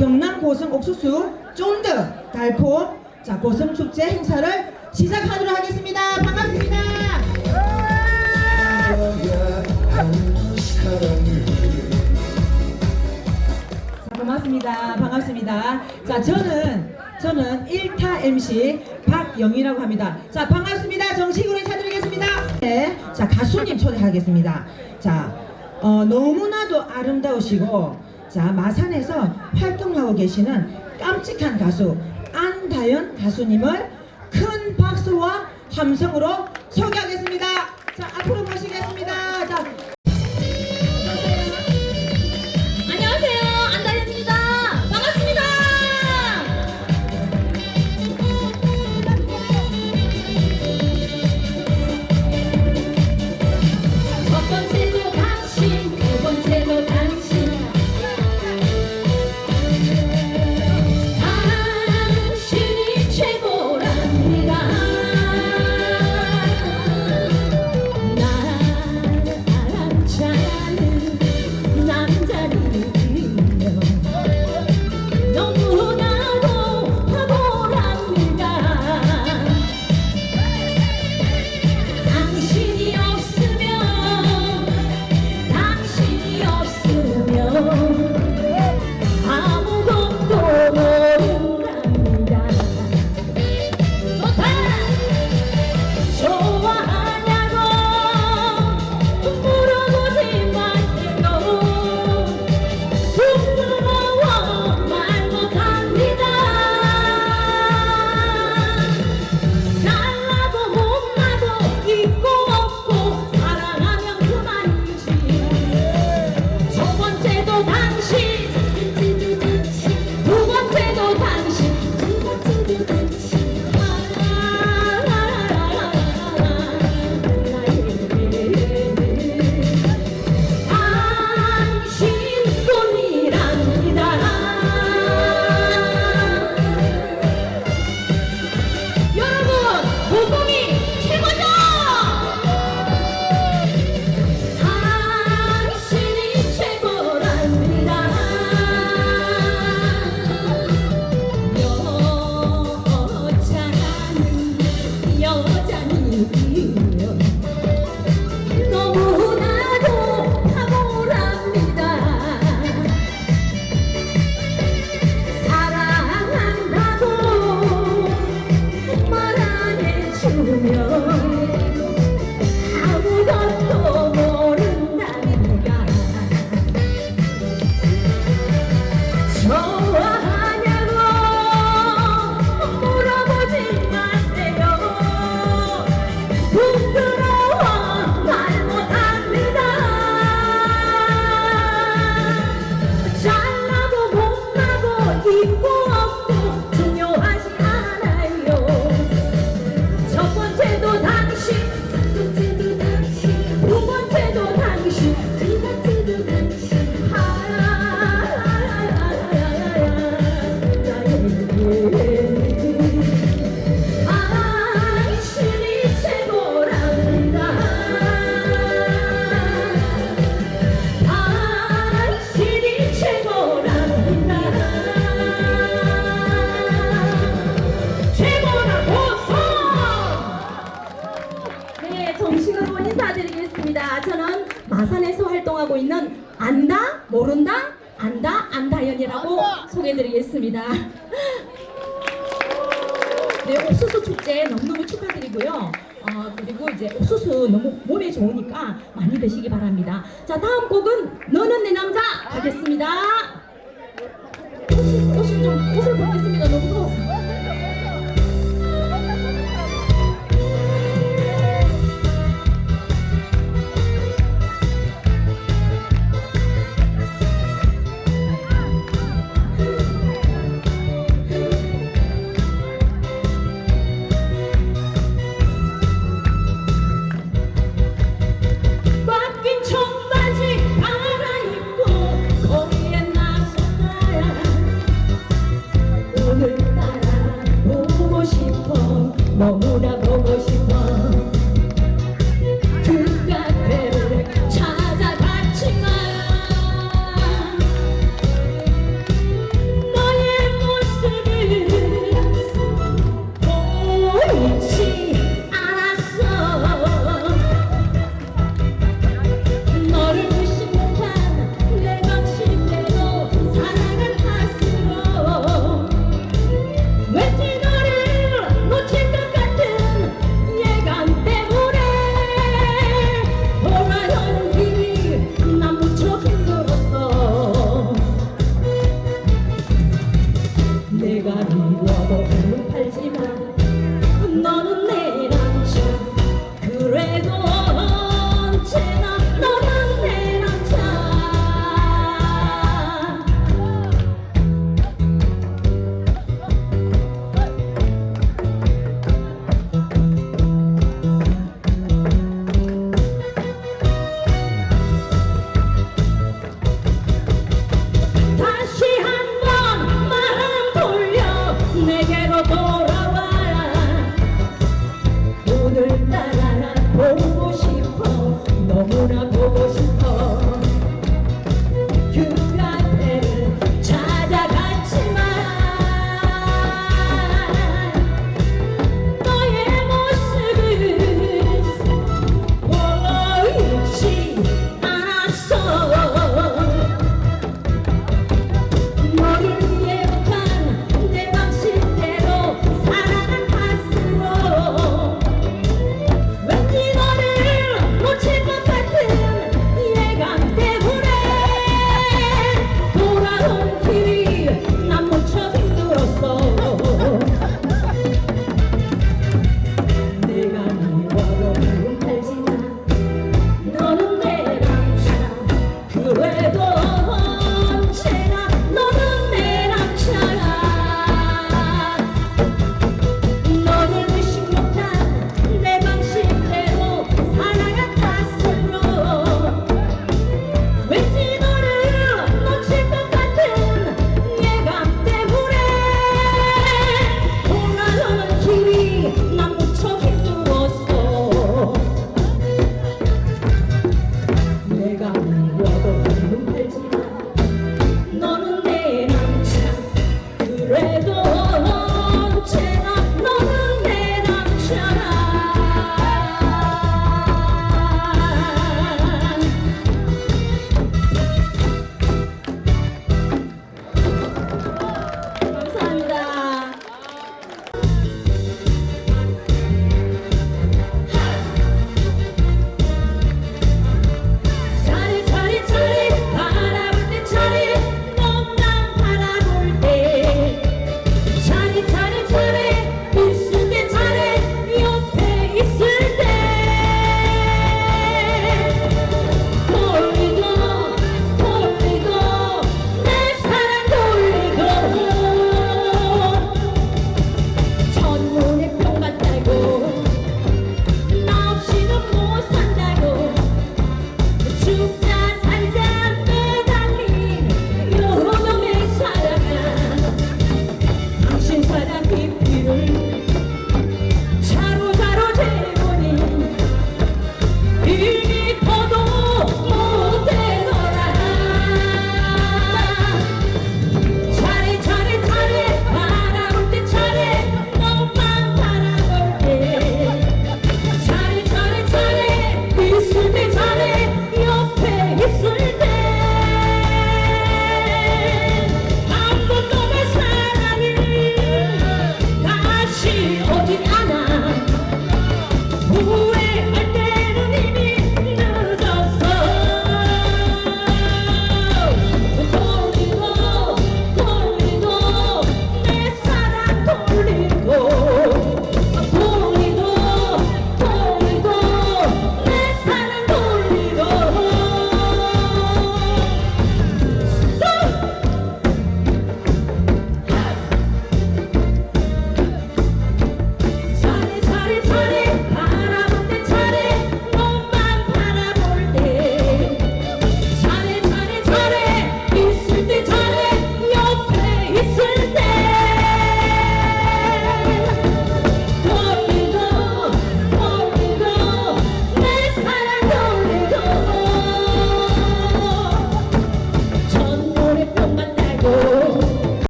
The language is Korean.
경남 고성 옥수수 쫀드 달콤 자 고성 축제 행사를 시작하도록 하겠습니다. 반갑습니다. 자, 고맙습니다. 반갑습니다. 자, 저는 저는 1타 MC 박영희라고 합니다. 자, 반갑습니다. 정식으로 인사드리겠습니다. 네. 자, 가수님 초대하겠습니다. 자, 어, 너무나도 아름다우시고 자, 마산에서 활동하고 계시는 깜찍한 가수 안다연 가수님을 큰 박수와 함성으로 소개하겠습니다. 네, 옥수수 축제 너무너무 축하드리고요. 어, 그리고 이제 옥수수 너무 몸에 좋으니까 많이 드시기 바랍니다. 자, 다음 곡은 너는 내 남자 가겠습니다. 옷을, 좀, 옷을 벗겠습니다. 너무 더워서.